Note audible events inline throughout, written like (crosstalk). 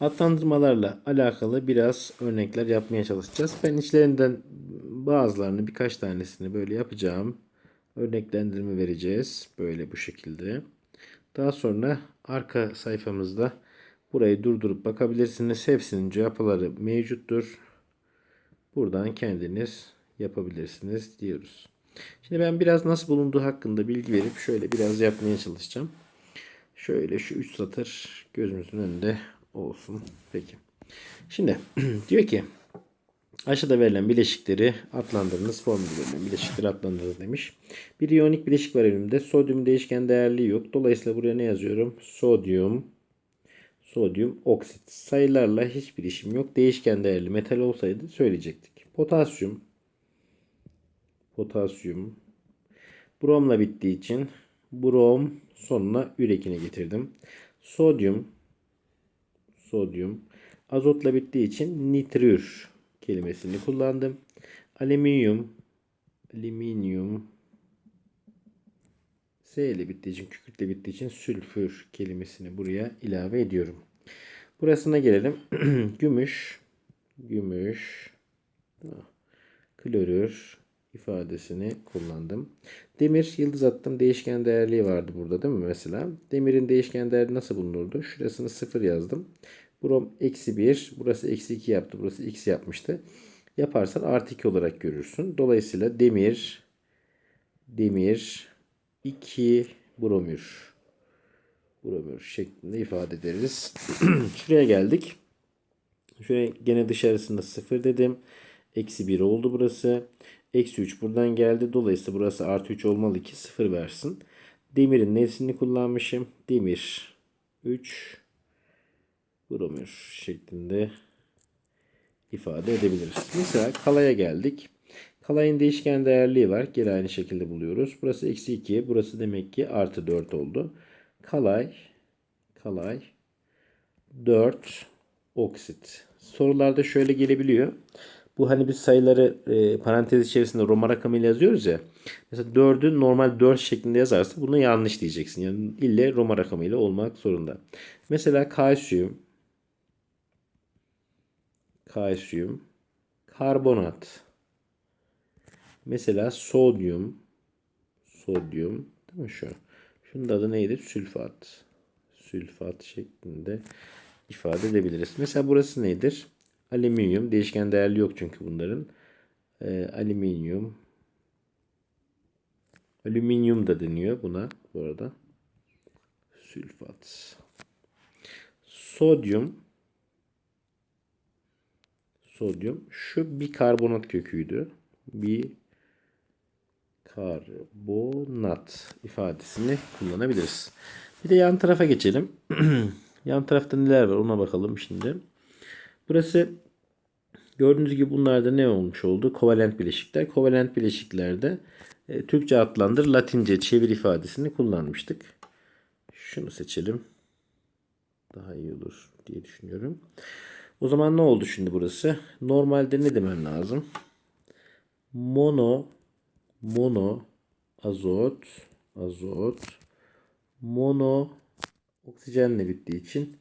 Adlandırmalarla alakalı biraz örnekler yapmaya çalışacağız. Ben içlerinden bazılarını birkaç tanesini böyle yapacağım. Örneklendirme vereceğiz. Böyle bu şekilde. Daha sonra arka sayfamızda burayı durdurup bakabilirsiniz. Hepsinin cevapları mevcuttur. Buradan kendiniz yapabilirsiniz diyoruz. Şimdi ben biraz nasıl bulunduğu hakkında bilgi verip şöyle biraz yapmaya çalışacağım. Şöyle şu 3 satır gözümüzün önünde olsun. Peki. Şimdi (clears throat) diyor ki aşağıda verilen bileşikleri adlandırınız. Formülü verilen bileşikleri adlandırınız demiş. Bir iyonik bileşik var elimde. Sodyum değişken değerli yok. Dolayısıyla buraya ne yazıyorum? Sodyum sodyum oksit. Sayılarla hiçbir işim yok. Değişken değerli metal olsaydı söyleyecektik. Potasyum potasyum bromla bittiği için brom sonuna ürekini getirdim. Sodyum sodyum azotla bittiği için nitrür kelimesini kullandım. Alüminyum alüminyum S ile bittiği için, kükürtle bittiği için sülfür kelimesini buraya ilave ediyorum. Burasına gelelim. (clears throat) gümüş, gümüş, klorür ifadesini kullandım. Demir, yıldız attım. Değişken değerliği vardı burada değil mi mesela? Demirin değişken değerli nasıl bulunurdu? Şurasını sıfır yazdım. Brom eksi 1, burası eksi 2 yaptı. Burası x yapmıştı. Yaparsan artı 2 olarak görürsün. Dolayısıyla demir, demir, 2 bromür. Bromür şeklinde ifade ederiz. (clears throat) Şuraya geldik. Şuraya gene dışarısında 0 dedim. Eksi 1 oldu burası. Eksi 3 buradan geldi. Dolayısıyla burası artı 3 olmalı ki 0 versin. Demirin nesini kullanmışım? Demir 3 bromür şeklinde ifade edebiliriz. Mesela kalaya geldik. Kalayın değişken değerliği var. Geri aynı şekilde buluyoruz. Burası eksi 2. Burası demek ki artı 4 oldu. Kalay kalay 4 oksit. Sorularda şöyle gelebiliyor. Bu hani biz sayıları e, parantez içerisinde Roma rakamıyla yazıyoruz ya. Mesela 4'ü normal 4 şeklinde yazarsa bunu yanlış diyeceksin. Yani ille Roma rakamıyla olmak zorunda. Mesela kalsiyum kalsiyum karbonat Mesela sodyum sodyum değil mi şu? Şunun adı neydi? Sülfat. Sülfat şeklinde ifade edebiliriz. Mesela burası nedir? Alüminyum. Değişken değerli yok çünkü bunların. Ee, alüminyum. Alüminyum da deniyor buna bu arada. Sülfat. Sodyum. Sodyum. Şu bir karbonat köküydü. Bir karbonat ifadesini kullanabiliriz. Bir de yan tarafa geçelim. (clears throat) yan tarafta neler var ona bakalım şimdi. Burası gördüğünüz gibi bunlarda ne olmuş oldu? Kovalent bileşikler. Kovalent bileşiklerde e, Türkçe adlandır, Latince çevir ifadesini kullanmıştık. Şunu seçelim. Daha iyi olur diye düşünüyorum. O zaman ne oldu şimdi burası? Normalde ne demem lazım? Mono mono azot azot mono oksijenle bittiği için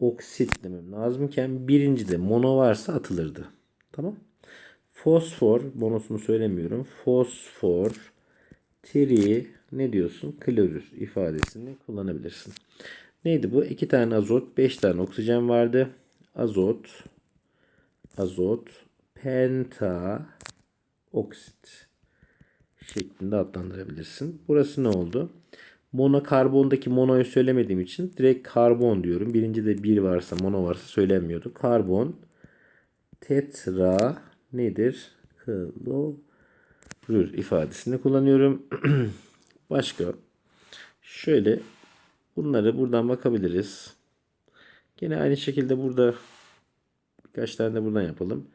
oksit demem lazımken birinci de mono varsa atılırdı. Tamam. Fosfor monosunu söylemiyorum. Fosfor tri ne diyorsun? Klorür ifadesini kullanabilirsin. Neydi bu? İki tane azot, beş tane oksijen vardı. Azot, azot, penta, oksit şeklinde adlandırabilirsin. Burası ne oldu? Mono karbondaki monoyu söylemediğim için direkt karbon diyorum. Birinci de bir varsa mono varsa söylenmiyordu. Karbon tetra nedir? Klorür ifadesini kullanıyorum. (clears throat) Başka şöyle bunları buradan bakabiliriz. Yine aynı şekilde burada birkaç tane de buradan yapalım.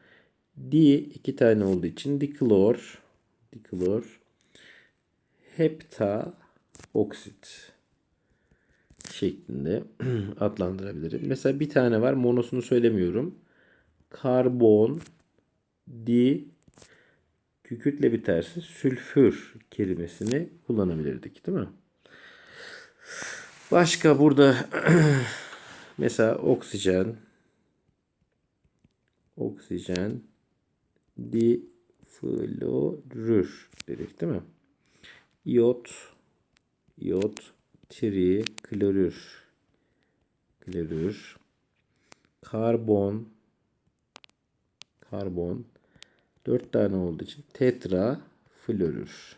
Di iki tane olduğu için diklor diklor hepta oksit şeklinde (clears throat) adlandırabilirim. Mesela bir tane var. Monosunu söylemiyorum. Karbon di kükürtle biterse sülfür kelimesini kullanabilirdik değil mi? Başka burada (clears throat) Mesela oksijen oksijen diflorür dedik değil mi? İyot iyot tri klorür klorür karbon karbon dört tane olduğu için tetra florür.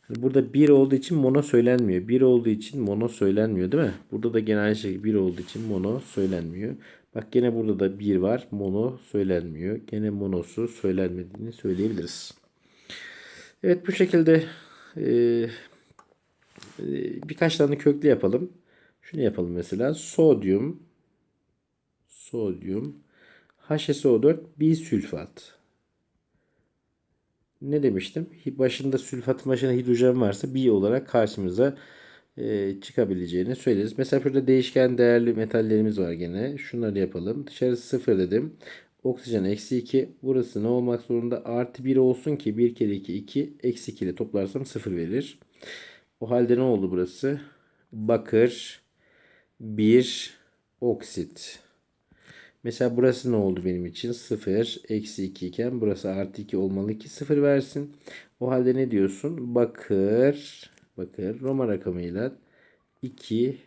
Hani burada bir olduğu için mono söylenmiyor. Bir olduğu için mono söylenmiyor değil mi? Burada da gene aynı şekilde bir olduğu için mono söylenmiyor. Bak gene burada da bir var. Mono söylenmiyor. Gene monosu söylenmediğini söyleyebiliriz. Evet bu şekilde e, birkaç tane köklü yapalım. Şunu yapalım mesela. Sodyum sodyum HSO4 bisülfat. Ne demiştim? Başında sülfatın başında hidrojen varsa bi olarak karşımıza e, çıkabileceğini söyleriz. Mesela burada değişken değerli metallerimiz var gene. Şunları yapalım. Dışarısı 0 dedim. Oksijen eksi 2. Burası ne olmak zorunda? Artı 1 olsun ki 1 kere 2 2. Eksi 2 ile toplarsam 0 verir. O halde ne oldu burası? Bakır 1 oksit. Mesela burası ne oldu benim için? 0, eksi 2 iken burası artı 2 olmalı ki 0 versin. O halde ne diyorsun? Bakır, bakır Roma rakamıyla 2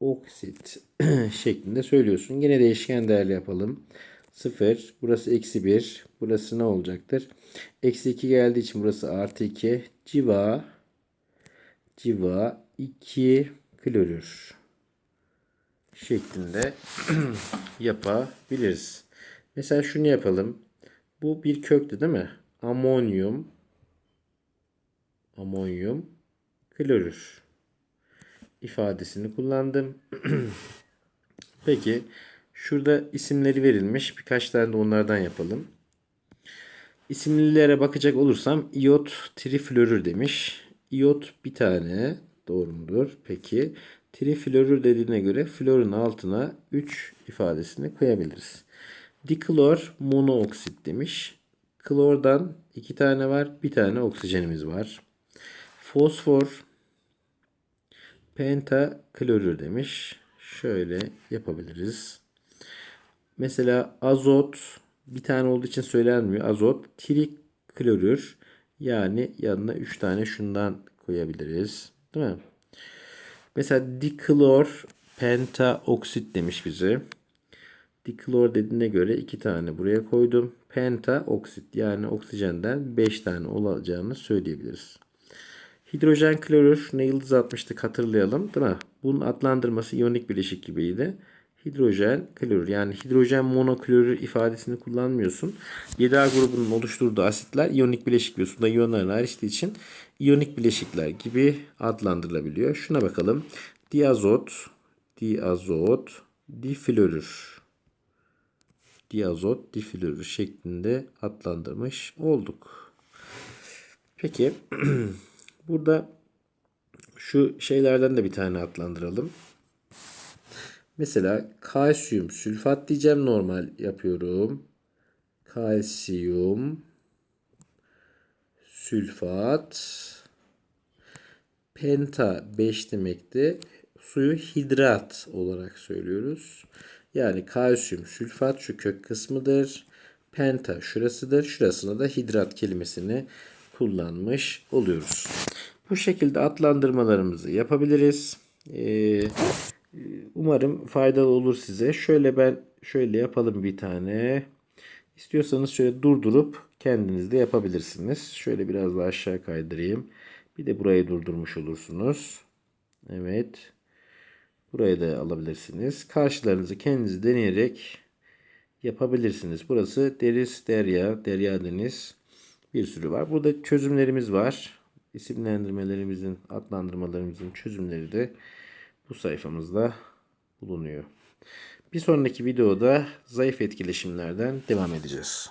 oksit (clears throat) şeklinde söylüyorsun. Yine değişken değerli yapalım. 0, burası eksi 1, burası ne olacaktır? Eksi 2 geldiği için burası artı 2. Civa, civa 2 klorür şeklinde (clears throat) yapabiliriz. Mesela şunu yapalım. Bu bir köktü değil mi? Amonyum amonyum klorür ifadesini kullandım. (clears throat) Peki şurada isimleri verilmiş. Birkaç tane de onlardan yapalım. İsimlilere bakacak olursam iot triflorür demiş. İyot bir tane doğru mudur? Peki triflorür dediğine göre florun altına 3 ifadesini koyabiliriz. Diklor monooksit demiş. Klordan 2 tane var. Bir tane oksijenimiz var. Fosfor pentaklorür demiş. Şöyle yapabiliriz. Mesela azot bir tane olduğu için söylenmiyor. Azot triklorür yani yanına 3 tane şundan koyabiliriz. Değil mi? Mesela diklor pentaoksit demiş bize. Diklor dediğine göre 2 tane buraya koydum. Pentaoksit yani oksijenden 5 tane olacağını söyleyebiliriz. Hidrojen klorür ne yıldız atmıştık hatırlayalım değil mi? Bunun adlandırması iyonik bileşik gibiydi. Hidrojen klorür yani hidrojen monoklorür ifadesini kullanmıyorsun. 7A grubunun oluşturduğu asitler iyonik bileşik ve suda iyonlarına ayrıştığı için iyonik bileşikler gibi adlandırılabiliyor. Şuna bakalım. Diazot, diazot, diflorür. Diazot, diflorür şeklinde adlandırmış olduk. Peki (clears throat) burada şu şeylerden de bir tane adlandıralım. Mesela kalsiyum sülfat diyeceğim normal yapıyorum. Kalsiyum sülfat penta 5 demekti. Suyu hidrat olarak söylüyoruz. Yani kalsiyum sülfat şu kök kısmıdır. Penta şurasıdır. Şurasına da hidrat kelimesini kullanmış oluyoruz. Bu şekilde adlandırmalarımızı yapabiliriz. Ee, umarım faydalı olur size. Şöyle ben şöyle yapalım bir tane. İstiyorsanız şöyle durdurup kendiniz de yapabilirsiniz. Şöyle biraz daha aşağı kaydırayım. Bir de burayı durdurmuş olursunuz. Evet. Burayı da alabilirsiniz. Karşılarınızı kendiniz deneyerek yapabilirsiniz. Burası deniz, derya, derya deniz bir sürü var. Burada çözümlerimiz var. İsimlendirmelerimizin, adlandırmalarımızın çözümleri de bu sayfamızda bulunuyor. Bir sonraki videoda zayıf etkileşimlerden devam edeceğiz.